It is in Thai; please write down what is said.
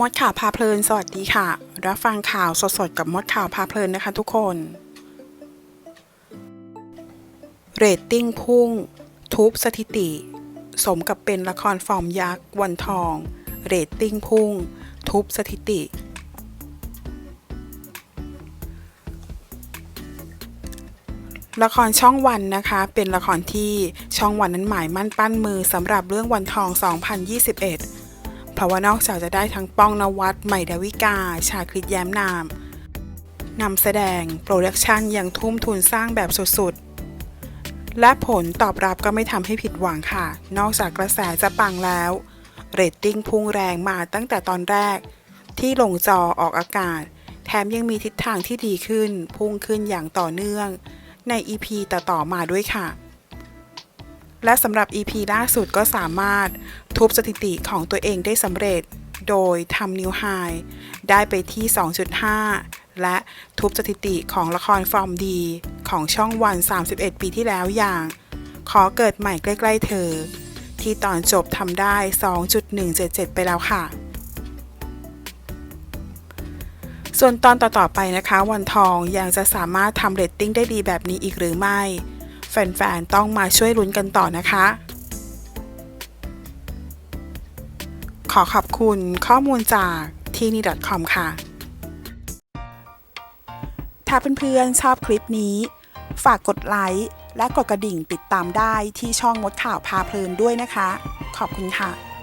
มดข่าวพาเพลินสวัสดีค่ะ รับฟังข่าวสดๆกับมดข่าวพาเพลินนะคะทุกคน เรตติ้งพุ่ง ทุบสถิติ สมกับเป็นละครฟอร์มยักษ์วันทอง เรตติ้งพุ่ง ทุบสถิติ ละครช่องวันนะคะ เป็นละครที่ช่องวันนั้นหมายมั่นปั้นมือสำหรับเรื่องวันทอง 2021 เพราะว่านอกจากจะได้ทั้งป้องนวัดใหม่ดาวิกา ชาคริตแย้มนามนำแสดงโปรดักชันยังทุ่มทุนสร้างแบบสุดๆ และผลตอบรับก็ไม่ทำให้ผิดหวังค่ะ นอกจากกระแสจะปังแล้ว เรตติ้งพุ่งแรงมาตั้งแต่ตอนแรก ที่ลงจอออกอากาศ แถมยังมีทิศทางที่ดีขึ้น พุ่งขึ้นอย่างต่อเนื่อง ใน EP ต่อๆมาด้วยค่ะ และสำหรับ EP ล่าสุดก็สามารถทุบสถิติของตัวเองได้สำเร็จ โดยทำนิวไฮได้ไปที่ 2.5 และทุบสถิติของละครฟอร์มดี ของช่องวัน 31 ปีที่แล้วอย่าง ขอเกิดใหม่ใกล้ๆเธอ ที่ตอนจบทำได้ 2.177 ไปแล้วค่ะ ส่วนตอนต่อๆไปนะคะ วันทองยังจะสามารถทำเรตติ้งได้ดีแบบนี้อีกหรือไม่ แฟนๆ ต้องมาช่วยลุ้นกันต่อนะคะ ขอขอบคุณข้อมูลจากที่นี่ .com ค่ะ ถ้าเพื่อนๆ ชอบคลิปนี้ ฝากกดไลค์และกดกระดิ่งติดตามได้ที่ช่องมดข่าวพาเพลินด้วยนะคะ ขอบคุณค่ะ